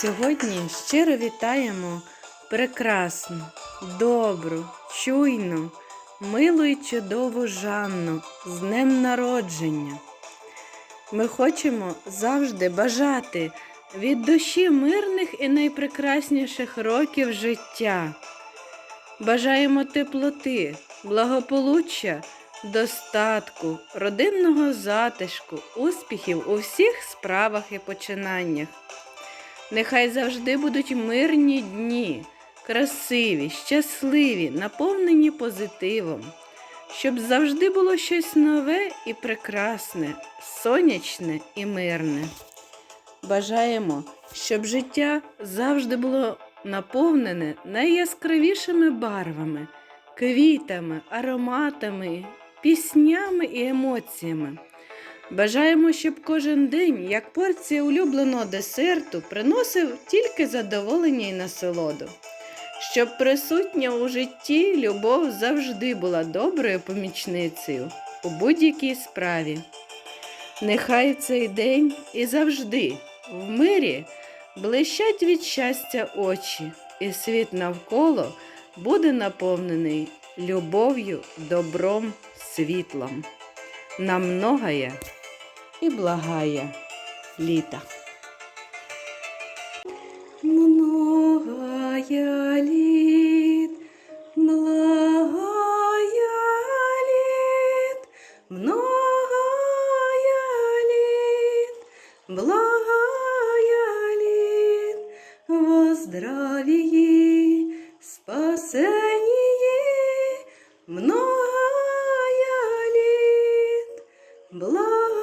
Сьогодні щиро вітаємо прекрасну, добру, чуйну, милу і чудову Жанну з днем народження. Ми хочемо завжди бажати від душі мирних і найпрекрасніших років життя. Бажаємо теплоти, благополуччя, достатку, родинного затишку, успіхів у всіх справах і починаннях. Нехай завжди будуть мирні дні, красиві, щасливі, наповнені позитивом, щоб завжди було щось нове і прекрасне, сонячне і мирне. Бажаємо, щоб життя завжди було наповнене найяскравішими барвами, квітами, ароматами, піснями і емоціями. Бажаємо, щоб кожен день, як порція улюбленого десерту, приносив тільки задоволення і насолоду. Щоб присутня у житті любов завжди була доброю помічницею у будь-якій справі. Нехай цей день і завжди в мирі блищать від щастя очі, і світ навколо буде наповнений любов'ю, добром, світлом. На многое і благає літа. Многая літ, благая літ, многая літ, благая літ, во здравии, спасении, многая літ, благая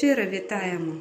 Щиро вітаємо